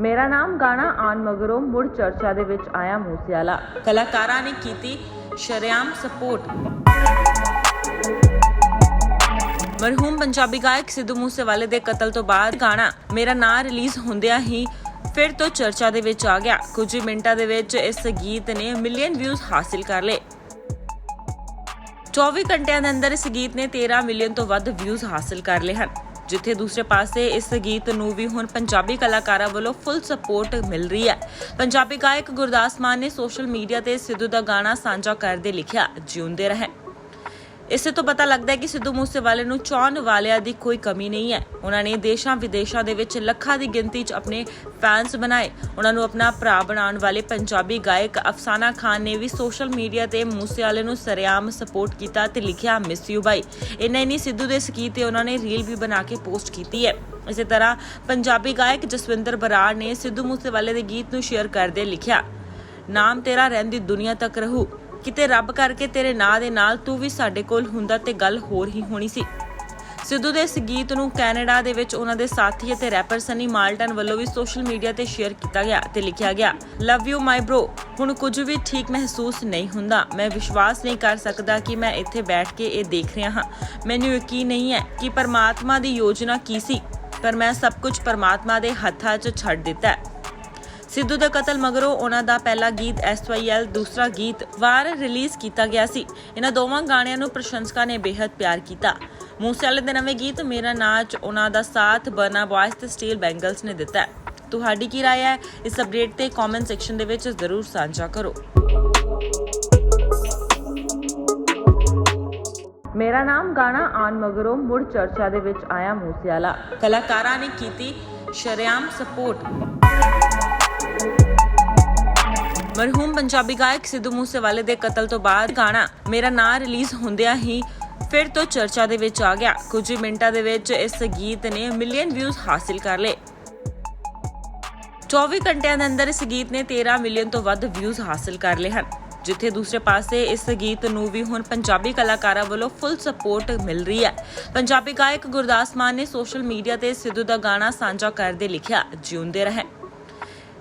ਮੇਰਾ ਨਾਮ ਗਾਣਾ ਆਨ ਮਗਰੋਂ ਮੁੜ ਚਰਚਾ ਦੇ ਵਿੱਚ ਆਇਆ ਮੂਸੇਵਾਲਾ। ਕਲਾਕਾਰਾਂ ਨੇ ਕੀਤੀ ਸ਼ਰੇਆਮ ਸਪੋਰਟ। ਮਰਹੂਮ ਪੰਜਾਬੀ ਗਾਇਕ ਸਿੱਧੂ ਮੂਸੇਵਾਲੇ ਦੇ ਕਤਲ ਤੋਂ ਬਾਅਦ ਗਾਣਾ ਮੇਰਾ ਨਾਂ ਰਿਲੀਜ਼ ਹੁੰਦਿਆਂ ਹੀ ਫਿਰ ਤੋਂ ਚਰਚਾ ਦੇ ਵਿੱਚ ਆ ਗਿਆ। ਕੁਝ ਮਿੰਟਾਂ ਦੇ ਵਿੱਚ ਇਸ ਗੀਤ ਨੇ ਮਿਲੀਅਨ ਵਿਊਜ਼ ਹਾਸਿਲ ਕਰ ਲਏ। 24 ਘੰਟਿਆਂ ਦੇ ਅੰਦਰ ਇਸ ਗੀਤ ਨੇ 13 ਮਿਲੀਅਨ ਤੋਂ ਵੱਧ ਵਿਊਜ਼ ਹਾਸਿਲ ਕਰ ਲਏ ਹਨ। ਜਿੱਥੇ ਦੂਸਰੇ ਪਾਸੇ ਇਸ ਗੀਤ ਨੂੰ ਵੀ ਹੁਣ ਪੰਜਾਬੀ ਕਲਾਕਾਰਾਂ ਵੱਲੋਂ ਫੁੱਲ ਸਪੋਰਟ ਮਿਲ ਰਹੀ ਹੈ। ਪੰਜਾਬੀ ਗਾਇਕ ਗੁਰਦਾਸ ਮਾਨ ਨੇ ਸੋਸ਼ਲ ਮੀਡੀਆ ਤੇ ਸਿੱਧੂ ਦਾ ਗਾਣਾ ਸਾਂਝਾ ਕਰਦੇ ਲਿਖਿਆ। ਜਿਉਂਦੇ ਰਹੇ। ਇਸੇ ਤੋਂ ਪਤਾ ਲੱਗਦਾ ਹੈ ਕਿ ਸਿੱਧੂ ਮੂਸੇਵਾਲੇ ਨੂੰ ਚਾਹਣ ਵਾਲਿਆਂ ਦੀ ਕੋਈ ਕਮੀ ਨਹੀਂ ਹੈ। ਉਹਨਾਂ ਨੇ ਦੇਸ਼ਾਂ ਵਿਦੇਸ਼ਾਂ ਦੇ ਵਿੱਚ ਲੱਖਾਂ ਦੀ ਗਿਣਤੀ 'ਚ ਆਪਣੇ ਫੈਨਸ ਬਣਾਏ। ਉਹਨਾਂ ਨੂੰ ਆਪਣਾ ਭਰਾ ਬਣਾਉਣ ਵਾਲੇ ਪੰਜਾਬੀ ਗਾਇਕ ਅਫਸਾਨਾ ਖਾਨ ਨੇ ਵੀ ਸੋਸ਼ਲ ਮੀਡੀਆ ਤੇ ਮੂਸੇਵਾਲੇ ਨੂੰ ਸਰਿਆਮ ਸਪੋਰਟ ਕੀਤਾ ਤੇ ਲਿਖਿਆ ਮਿਸ ਯੂ ਬਾਈ ਇੰਨਾ ਹੀ ਨਹੀਂ, ਸਿੱਧੂ ਦੇ ਸਕੀਤ ਤੇ ਉਹਨਾਂ ਨੇ ਰੀਲ ਵੀ ਬਣਾ ਕੇ ਪੋਸਟ ਕੀਤੀ ਹੈ। ਇਸੇ ਤਰ੍ਹਾਂ ਪੰਜਾਬੀ ਗਾਇਕ ਜਸਵਿੰਦਰ ਬਰਾੜ ਨੇ ਸਿੱਧੂ ਮੂਸੇਵਾਲੇ ਦੇ ਗੀਤ ਨੂੰ ਸ਼ੇਅਰ ਕਰਦੇ ਲਿਖਿਆ, ਨਾਮ ਤੇਰਾ ਰਹਿੰਦੀ ਦੁਨੀਆ ਤੱਕ ਰਹੂ। ਕਿਤੇ ਰੱਬ ਕਰਕੇ ਤੇਰੇ ਨਾਂ ਦੇ ਨਾਲ ਤੂੰ ਵੀ ਸਾਡੇ ਕੋਲ ਹੁੰਦਾ ਤੇ ਗੱਲ ਹੋਰ ਹੀ ਹੋਣੀ ਸੀ। ਸਿੱਧੂ ਦੇ ਇਸ ਗੀਤ ਨੂੰ ਕੈਨੇਡਾ ਦੇ ਵਿੱਚ ਉਹਨਾਂ ਦੇ ਸਾਥੀ ਅਤੇ ਰੈਪਰ ਸਨੀ ਮਾਲਟਨ ਵੱਲੋਂ ਵੀ ਸੋਸ਼ਲ ਮੀਡੀਆ ਤੇ ਸ਼ੇਅਰ ਕੀਤਾ ਗਿਆ ਤੇ ਲਿਖਿਆ ਗਿਆ ਲਵ ਯੂ ਮਾਈ ਬ੍ਰੋ ਹੁਣ ਕੁਝ ਵੀ ਠੀਕ ਮਹਿਸੂਸ ਨਹੀਂ ਹੁੰਦਾ। ਮੈਂ ਵਿਸ਼ਵਾਸ ਨਹੀਂ ਕਰ ਸਕਦਾ ਕਿ ਮੈਂ ਇੱਥੇ ਬੈਠ ਕੇ ਇਹ ਦੇਖ ਰਿਹਾ ਹਾਂ। ਮੈਨੂੰ ਯਕੀਨ ਨਹੀਂ ਹੈ ਕਿ ਪਰਮਾਤਮਾ ਦੀ ਯੋਜਨਾ ਕੀ ਸੀ, ਪਰ ਮੈਂ ਸਭ ਕੁਝ ਪਰਮਾਤਮਾ ਦੇ ਹੱਥਾਂ 'ਚ ਛੱਡ ਦਿੱਤਾ ਸਿੱਧੂ ਦੇ ਕਤਲ ਮਗਰੋਂ ਉਹਨਾਂ ਦਾ ਪਹਿਲਾ ਗੀਤ ਐਸਵਾਈਐਲ ਦੂਸਰਾ ਗੀਤ ਵਾਰ ਰਿਲੀਜ਼ ਕੀਤਾ ਗਿਆ ਸੀ। ਇਹਨਾਂ ਦੋਵਾਂ ਗਾਣਿਆਂ ਨੂੰ ਪ੍ਰਸ਼ੰਸਕਾਂ ਨੇ ਬੇहद ਪਿਆਰ ਕੀਤਾ। ਮੂਸੇਵਾਲੇ ਦੇ ਨਵੇਂ ਗੀਤ ਮੇਰਾ ਨਾਚ, ਉਹਨਾਂ ਦਾ ਸਾਥ, ਬਰਨਾ ਬॉयਜ਼ ਤੇ ਸਟੀਲ ਬੈਂਗਲਸ ਨੇ ਦਿੱਤਾ ਤੁਹਾਡੀ ਕੀ رائے ਹੈ? ਇਸ ਅਪਡੇਟ ਤੇ ਕਮੈਂਟ ਸੈਕਸ਼ਨ ਦੇ ਵਿੱਚ ਜ਼ਰੂਰ ਸਾਂਝਾ ਕਰੋ। ਮੇਰਾ ਨਾਮ ਗਾਣਾ ਆਨ ਮਗਰੋਂ ਮੁੜ ਚਰਚਾ ਦੇ ਵਿੱਚ ਆਇਆ ਮੂਸੇਵਾਲਾ। ਕਲਾਕਾਰਾਂ ਨੇ ਕੀਤੀ ਸ਼ਰਿਆਮ ਸਪੋਰਟ। ਮਰਹੂਮ ਪੰਜਾਬੀ ਗਾਇਕ ਸਿੱਧੂ ਮੂਸੇਵਾਲੇ ਦੇ ਕਤਲ ਤੋਂ ਬਾਅਦ ਗਾਣਾ ਮੇਰਾ ਨਾਂ ਰਿਲੀਜ਼ ਹੁੰਦਿਆਂ ਹੀ ਫਿਰ ਤੋਂ ਚਰਚਾ ਦੇ ਵਿੱਚ ਆ ਗਿਆ। ਕੁਝ ਮਿੰਟਾਂ ਦੇ ਵਿੱਚ ਇਸ ਗੀਤ ਨੇ ਮਿਲੀਅਨ ਵਿਊਜ਼ ਹਾਸਿਲ ਕਰ ਲਏ। 24 ਘੰਟਿਆਂ ਦੇ ਅੰਦਰ ਇਸ ਗੀਤ ਨੇ 13 ਮਿਲੀਅਨ ਤੋਂ ਵੱਧ ਵਿਊਜ਼ ਹਾਸਲ ਕਰ ਲਏ ਹਨ। ਜਿੱਥੇ ਦੂਸਰੇ ਪਾਸੇ ਇਸ ਗੀਤ ਨੂੰ ਵੀ ਹੁਣ ਪੰਜਾਬੀ ਕਲਾਕਾਰਾਂ ਵੱਲੋਂ ਫੁੱਲ ਸਪੋਰਟ ਮਿਲ ਰਹੀ ਹੈ। ਪੰਜਾਬੀ ਗਾਇਕ ਗੁਰਦਾਸ ਮਾਨ ਨੇ ਸੋਸ਼ਲ ਮੀਡੀਆ ਤੇ ਸਿੱਧੂ ਦਾ ਗਾਣਾ ਸਾਂਝਾ ਕਰਦੇ ਲਿਖਿਆ, ਜਿਉਂਦੇ ਰਹੇ।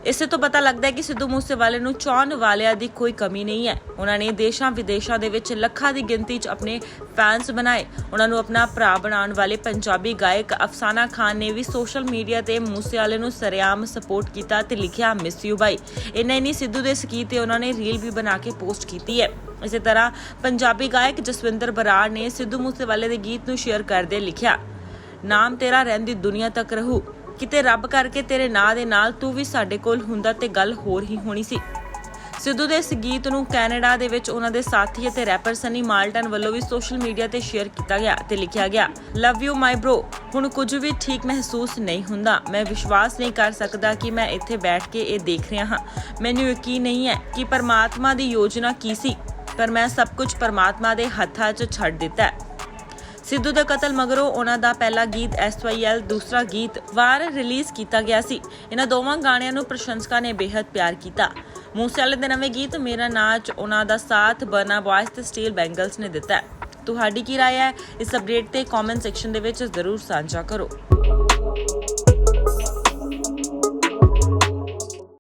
ਇਸੇ ਤੋਂ ਪਤਾ ਲੱਗਦਾ ਹੈ ਕਿ ਸਿੱਧੂ ਮੂਸੇਵਾਲੇ ਨੂੰ ਚਾਹਣ ਵਾਲਿਆਂ ਦੀ ਕੋਈ ਕਮੀ ਨਹੀਂ ਹੈ। ਉਹਨਾਂ ਨੇ ਦੇਸ਼ਾਂ ਵਿਦੇਸ਼ਾਂ ਦੇ ਵਿੱਚ ਲੱਖਾਂ ਦੀ ਗਿਣਤੀ 'ਚ ਆਪਣੇ ਫੈਨਸ ਬਣਾਏ। ਉਹਨਾਂ ਨੂੰ ਆਪਣਾ ਭਰਾ ਬਣਾਉਣ ਵਾਲੇ ਪੰਜਾਬੀ ਗਾਇਕ ਅਫਸਾਨਾ ਖਾਨ ਨੇ ਵੀ ਸੋਸ਼ਲ ਮੀਡੀਆ ਤੇ ਮੂਸੇਵਾਲੇ ਨੂੰ ਸਰਿਆਮ ਸਪੋਰਟ ਕੀਤਾ ਤੇ ਲਿਖਿਆ ਮਿਸ ਯੂ ਬਾਈ ਇੰਨਾ ਹੀ ਨਹੀਂ, ਸਿੱਧੂ ਦੇ ਸਕੀਤ ਤੇ ਉਹਨਾਂ ਨੇ ਰੀਲ ਵੀ ਬਣਾ ਕੇ ਪੋਸਟ ਕੀਤੀ ਹੈ। ਇਸੇ ਤਰ੍ਹਾਂ ਪੰਜਾਬੀ ਗਾਇਕ ਜਸਵਿੰਦਰ ਬਰਾੜ ਨੇ ਸਿੱਧੂ ਮੂਸੇਵਾਲੇ ਦੇ ਗੀਤ ਨੂੰ ਸ਼ੇਅਰ ਕਰਦੇ ਲਿਖਿਆ, ਨਾਮ ਤੇਰਾ ਰਹਿੰਦੀ ਦੁਨੀਆ ਤੱਕ ਰਹੂ। ਕਿਤੇ ਰੱਬ ਕਰਕੇ ਤੇਰੇ ਨਾਂ ਦੇ ਨਾਲ ਤੂੰ ਵੀ ਸਾਡੇ ਕੋਲ ਹੁੰਦਾ ਤੇ ਗੱਲ ਹੋਰ ਹੀ ਹੋਣੀ ਸੀ। ਸਿੱਧੂ ਦੇ ਇਸ ਗੀਤ ਨੂੰ ਕੈਨੇਡਾ ਦੇ ਵਿੱਚ ਉਹਨਾਂ ਦੇ ਸਾਥੀ ਅਤੇ ਰੈਪਰ ਸਨੀ ਮਾਲਟਨ ਵੱਲੋਂ ਵੀ ਸੋਸ਼ਲ ਮੀਡੀਆ ਤੇ ਸ਼ੇਅਰ ਕੀਤਾ ਗਿਆ ਤੇ ਲਿਖਿਆ ਗਿਆ ਲਵ ਯੂ ਮਾਈ ਬ੍ਰੋ ਹੁਣ ਕੁਝ ਵੀ ਠੀਕ ਮਹਿਸੂਸ ਨਹੀਂ ਹੁੰਦਾ। ਮੈਂ ਵਿਸ਼ਵਾਸ ਨਹੀਂ ਕਰ ਸਕਦਾ ਕਿ ਮੈਂ ਇੱਥੇ ਬੈਠ ਕੇ ਇਹ ਦੇਖ ਰਿਹਾ ਹਾਂ। ਮੈਨੂੰ ਯਕੀਨ ਨਹੀਂ ਹੈ ਕਿ ਪਰਮਾਤਮਾ ਦੀ ਯੋਜਨਾ ਕੀ ਸੀ, ਪਰ ਮੈਂ ਸਭ ਕੁਝ ਪਰਮਾਤਮਾ ਦੇ ਹੱਥਾਂ 'ਚ ਛੱਡ ਦਿੱਤਾ ਸਿੱਧੂ ਦਾ ਕਤਲ ਮਗਰੋਂ ਉਹਨਾਂ ਦਾ ਪਹਿਲਾ ਗੀਤ ਐਸਵਾਈਐਲ ਦੂਸਰਾ ਗੀਤ ਵਾਰ ਰਿਲੀਜ਼ ਕੀਤਾ ਗਿਆ ਸੀ। ਇਹਨਾਂ ਦੋਵਾਂ ਗਾਣਿਆਂ ਨੂੰ ਪ੍ਰਸ਼ੰਸਕਾਂ ਨੇ ਬੇਹੱਦ ਪਿਆਰ ਕੀਤਾ। ਮੂਸੇਵਾਲੇ ਦੇ ਨਵੇਂ ਗੀਤ ਮੇਰਾ ਨਾਚ, ਉਹਨਾਂ ਦਾ ਸਾਥ, ਬਰਨਾ ਬॉयਜ਼ ਤੇ ਸਟੀਲ ਬੈਂਗਲਸ ਨੇ ਦਿੱਤਾ ਤੁਹਾਡੀ ਕੀ رائے ਹੈ? ਇਸ ਅਪਡੇਟ ਤੇ ਕਮੈਂਟ ਸੈਕਸ਼ਨ ਦੇ ਵਿੱਚ ਜ਼ਰੂਰ ਸਾਂਝਾ ਕਰੋ।